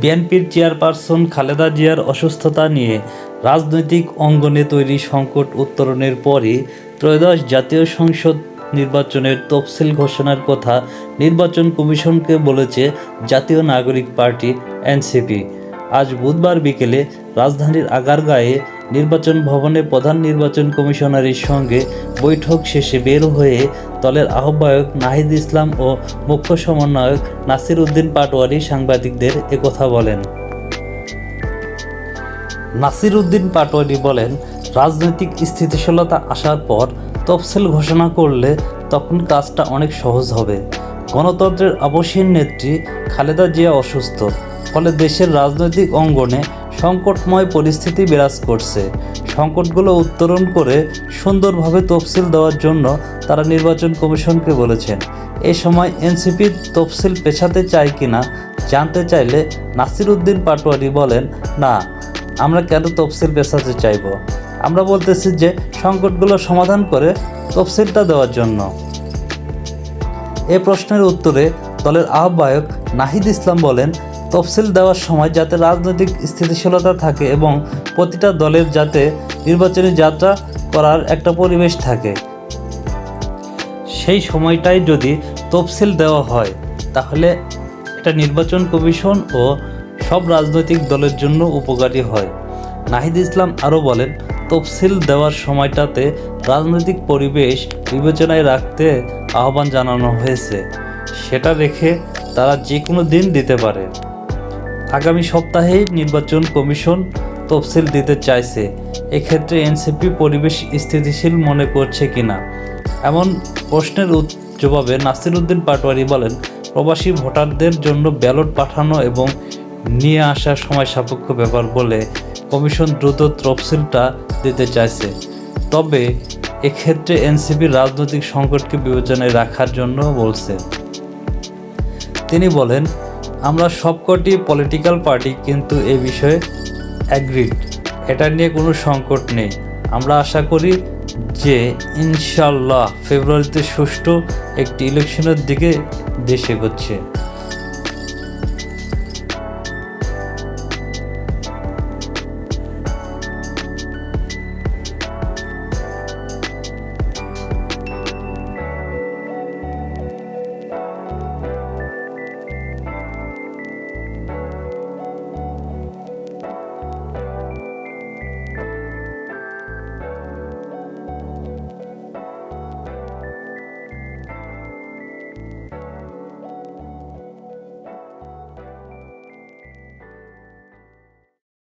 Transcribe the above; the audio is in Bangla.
বিএনপির চেয়ারপারসন খালেদা জিয়ার অসুস্থতা নিয়ে রাজনৈতিক অঙ্গনে তৈরি সংকট উত্তরণের পরই ত্রয়োদশ জাতীয় সংসদ নির্বাচনের তফসিল ঘোষণার কথা নির্বাচন কমিশনকে বলেছে জাতীয় নাগরিক পার্টি এনসিপি। আজ বুধবার বিকেলে রাজধানীর আগারগাঁয়ে নির্বাচন ভবনে প্রধান নির্বাচন কমিশনারের সঙ্গে বৈঠক শেষে বের হয়ে দলের আহ্বায়ক নাহিদ ইসলাম ও মুখ্য সমন্বয়ক নাসির উদ্দিন পাটোয়ারি সাংবাদিকদের একথা বলেন। নাসির উদ্দিন পাটোয়ারি বলেন, রাজনৈতিক স্থিতিশীলতা আসার পর তফসিল ঘোষণা করলে তখন কাজটা অনেক সহজ হবে। গণতন্ত্রের আবশ্যীন নেত্রী খালেদা জিয়া অসুস্থ, ফলে দেশের রাজনৈতিক অঙ্গনে সংকটময় পরিস্থিতি বিরাজ করছে। সংকটগুলো উত্তরণ করে সুন্দরভাবে তফসিল দেওয়ার জন্য তারা নির্বাচন কমিশনকে বলেছেন। এ সময় এনসিপি তফসিল পেছাতে চায় কিনা জানতে চাইলে নাসির উদ্দিন পাটোয়ারি বলেন, না, আমরা কেন তফসিল পেছাতে চাইব? আমরা বলতেছি যে সংকটগুলো সমাধান করে তফসিলটা দেওয়ার জন্য। এ প্রশ্নের উত্তরে দলের আহ্বায়ক নাহিদ ইসলাম বলেন তফসিল দেওয়ার সময় যাতে রাজনৈতিক স্থিতিশীলতা থাকে এবং প্রতিটা দলের যাতে নির্বাচনী যাত্রা করার একটা পরিবেশ থাকে। সেই সময়টাই যদি তফসিল দেওয়া হয়, তাহলে এটা নির্বাচন কমিশন ও সব রাজনৈতিক দলের জন্য উপকারী হয়। নাহিদ ইসলাম আরও বলেন, তফসিল দেওয়ার সময়টাতে রাজনৈতিক পরিবেশ বিবেচনায় রাখতে আহ্বান জানানো হয়েছে। সেটা রেখে তারা যে কোনো দিন দিতে পারে। আগামী সপ্তাহেই নির্বাচন কমিশন তফসিল দিতে চাইছে। এক্ষেত্রে এনসিপি পরিবেশ স্থিতিশীল মনে করছে কিনা? এমন প্রশ্নের জবাবে নাসির উদ্দিন পাটোয়ারি বলেন, প্রবাসী ভোটারদের জন্য ব্যালট পাঠানো এবং নিয়ে আসা সময় সাপেক্ষ ব্যাপার বলে কমিশন দ্রুত তফসিলটা দিতে চাইছে। তবে এক্ষেত্রে এনসিপি রাজনৈতিক সংকটকে বিবেচনায় রাখার জন্য বলছে। তিনি বলেন আমরা সবকটি পলিটিক্যাল পার্টি কিন্তু এ বিষয়ে অ্যাগ্রিড এটা নিয়ে কোনো সংকট নেই। আমরা আশা করি যে ইনশাল্লাহ ফেব্রুয়ারিতে সুষ্ঠু একটি ইলেকশনের দিকে দেশে এগোচ্ছে।